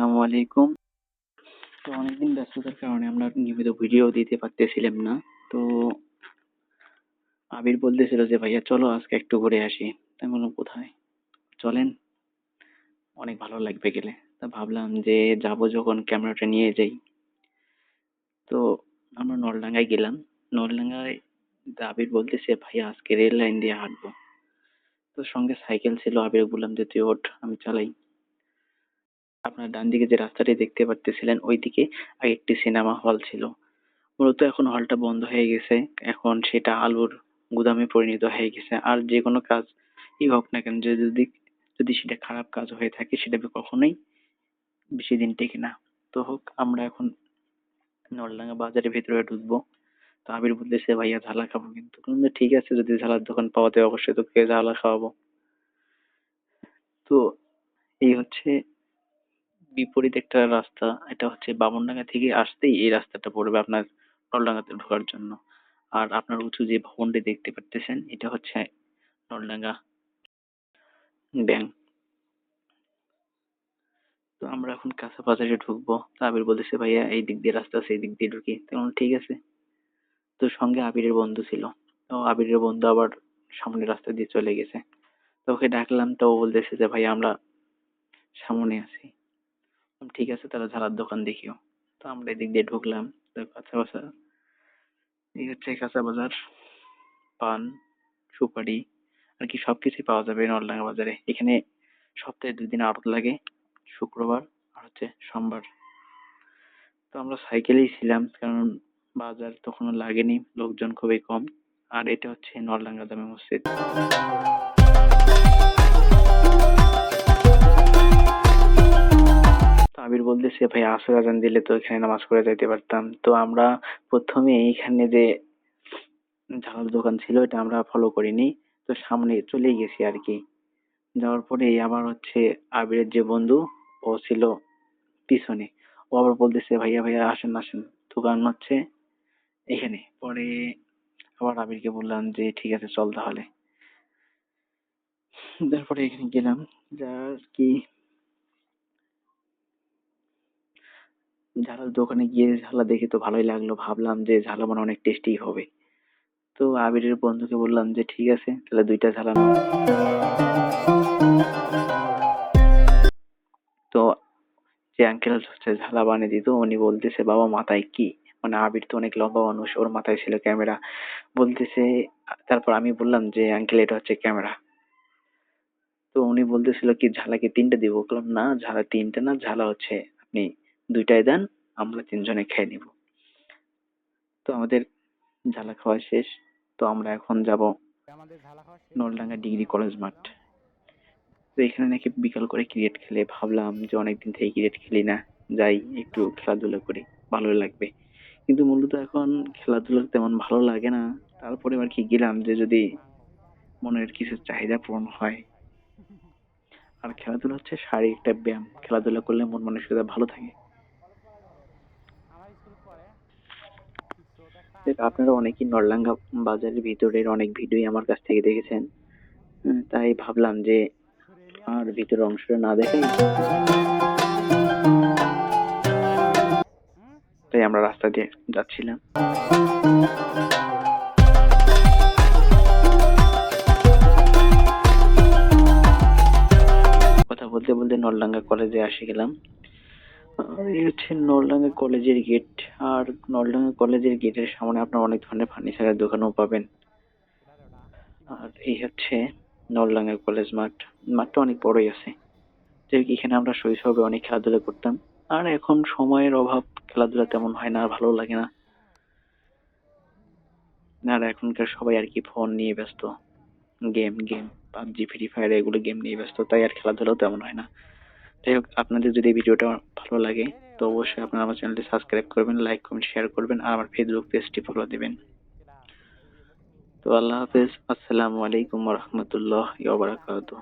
আসসালামু আলাইকুম। তো অনেকদিন ব্যস্ততার কারণে আমরা নিয়মিত ভিডিও দিতে পারতেছিলাম না। তো আবির বলতেছিল যে, ভাইয়া, চলো আজকে একটু ঘুরে আসি। আমি বললাম, কোথায়? চলেন। অনেক ভালো লাগবে গেলে। তা ভাবলাম যে, যাব যখন ক্যামেরাটা নিয়ে যাই। তো আমরা নলডাঙ্গায় গেলাম। নলডাঙ্গায় আবির বলতেছে, ভাইয়া, আজকে রেল লাইন দিয়ে হাঁটবো। তো সঙ্গে সাইকেল ছিল আবির, বললাম যে, তুই ওঠ, আমি চালাই। আপনার ডান দিকে যে রাস্তাটি দেখতে পারতেছিলেন, ওইদিকে আগে একটি সিনেমা হল ছিল। মূলত এখন হলটা বন্ধ হয়ে গেছে। এখন সেটা আলুর গুদামে পরিণত হয়ে গেছে। আর যে কোনো কাজ ই হোক না কেন, যে যদি যদি সেটা খারাপ কাজ হয়ে থাকে, সেটা কখনোই বেশি দিন টেকে না। তো হোক, আমরা এখন নলডাঙ্গা বাজারের ভিতরে ঢুকবো। তো আবির বলতেছে, ভাইয়া, ঝালা খাব কিন্তু। ঠিক আছে, যদি ঝালার দোকান পাওয়া যায়, অবশ্যই তোকে ঝালা খাওয়াবো। তো এই হচ্ছে বিপরীত একটা রাস্তা এটা হচ্ছে বামনডাঙ্গা থেকে আসতেই এই রাস্তাটা পড়বে আপনার নলডাঙ্গাতে ঢোকার জন্য। আর আপনার উঁচু যে ভবনটি দেখতে পারতেছেন এটা হচ্ছে নলডাঙ্গা ব্যাংক তো আমরা এখন কাঁচা বাজারে ঢুকবো। তো আবির বলেছে ভাইয়া এই দিক দিয়ে রাস্তা আছে এই দিক দিয়ে ঢুকি। তো বললাম, ঠিক আছে। তো সঙ্গে আবিরের বন্ধু ছিল। তো আবিরের বন্ধু আবার সামনের রাস্তা দিয়ে চলে গেছে। তো ওকে ডাকলাম তো ও বলতেছে যে ভাই আমরা সামনে আছি। ঠিক আছে, তাহলে ঝালার দোকান দেখিও। তো আমরা এদিক দিয়ে ঢুকলাম। কাঁচা বাজার এই হচ্ছে কাঁচা বাজার, পান, সুপারি, আর কি সবকিছুই পাওয়া যাবে নলডাঙ্গা বাজারে। এখানে সপ্তাহে দুই দিন আড়ত লাগে, শুক্রবার আর হচ্ছে সোমবার। তো আমরা সাইকেলেই ছিলাম, কারণ বাজার তখনও লাগেনি, লোকজন খুবই কম। আর এটা হচ্ছে নলডাঙ্গা জামে মসজিদ। বলতেছে, ভাই, আসর আজান দিলে তো এখানে নামাজ পড়ে যাইতে পারতাম। তো আমরা প্রথমে এইখানে যে ঝালার দোকান ছিল, এটা আমরা ফলো করিনি। তো সামনে চলেই গেছি আর কি। যাওয়ার পরে আবার হচ্ছে আবিরের যে বন্ধু, ও ছিল পিছনে। ও আবার বলতেছে, ভাইয়া ভাইয়া, আসেন আসেন। দোকান হচ্ছে এখানে পরে আবার আবিরকে বললাম যে, ঠিক আছে, চল তাহলে। তারপরে এখানে গেলাম। যা কি ঝালার দোকানে গিয়ে ঝালা দেখে তো ভালোই লাগল। ভাবলাম যে ঝালা মানে অনেক টেস্টি হবে। তো আবিরের বন্ধুকে বললাম যে, ঠিক আছে, তাহলে দুইটা ঝালা নাও। তো যে আঙ্কেল হচ্ছে ঝালা বানিয়ে দিত, উনি বলতেছে, বাবা, মাথায় কি? মানে আবির তো অনেক লম্বা মানুষ, ওর মাথায় ছিল ক্যামেরা। বলতেছে, তারপর আমি বললাম যে আঙ্কেল এটা হচ্ছে ক্যামেরা। তো উনি বলতেছিল কি ঝালা কি তিনটে দিব। বললাম, না, ঝালা তিনটে না, ঝালা হচ্ছে আপনি দুইটাই দেন, আমরা তিনজনে খেয়ে নিব। তো আমাদের ঝালা খাওয়া শেষ। তো আমরা এখন যাব নলডাঙ্গা ডিগ্রি কলেজ মাঠ। তো এখানে নাকি বিকাল করে ক্রিকেট খেলে। ভাবলাম যে অনেকদিন থেকে ক্রিকেট খেলি না। যাই, একটু খেলাধুলা করি। ভালো লাগবে। কিন্তু মূলত এখন খেলাধুলা তেমন ভালো লাগে না। তারপরে আর কি গেলাম যে যদি মনের কিছু চাহিদা পূরণ হয়। আর খেলাধুলা হচ্ছে শারীরিক একটা ব্যায়াম। খেলাধুলা করলে মন মানসিকতা ভালো থাকে। আপনারা অনেকেই নরলাঙ্গা বাজারের ভিতরের অনেক ভিডিওই আমার কাছ থেকে দেখেছেন। তাই ভাবলাম যে আর ভিতরের অংশটা না দেখাই। তাই আমরা রাস্তা দিয়ে যাচ্ছিলাম। কথা বলতে বলতে নলডাঙ্গা কলেজে আসে গেলাম। এই হচ্ছে নলডাঙ্গা কলেজের গেট আর নলডাঙ্গা কলেজের গেটের সামনে আপনার অনেক ধরনের ফার্নিচারের দোকানও পাবেন। আর এই হচ্ছে নলডাঙ্গা কলেজ মাঠ, মাঠটা অনেক বড়ই আছে। যে এখানে আমরা শৈশবে অনেক খেলাধুলা করতাম। আর এখন সময়ের অভাব, খেলাধুলা তেমন হয় না ভালো লাগে না। আর এখনকার সবাই আর কি ফোন নিয়ে ব্যস্ত। Game game PUBG free fire এগুলো গেম নিয়ে ব্যস্ত, তাই আর খেলাধুলাও তেমন হয় না। যাই হোক, আপনাদের যদি ভিডিওটা ভালো লাগে, তো অবশ্যই আপনারা আমার চ্যানেলটি সাবস্ক্রাইব করবেন লাইক করবেন শেয়ার করবেন, আর আমার ফেসবুক পেজটি ফলো দিবেন। তো আল্লাহ হাফেজ, আসসালামু আলাইকুম রহমতুল্লাহ বারাকাতুহ।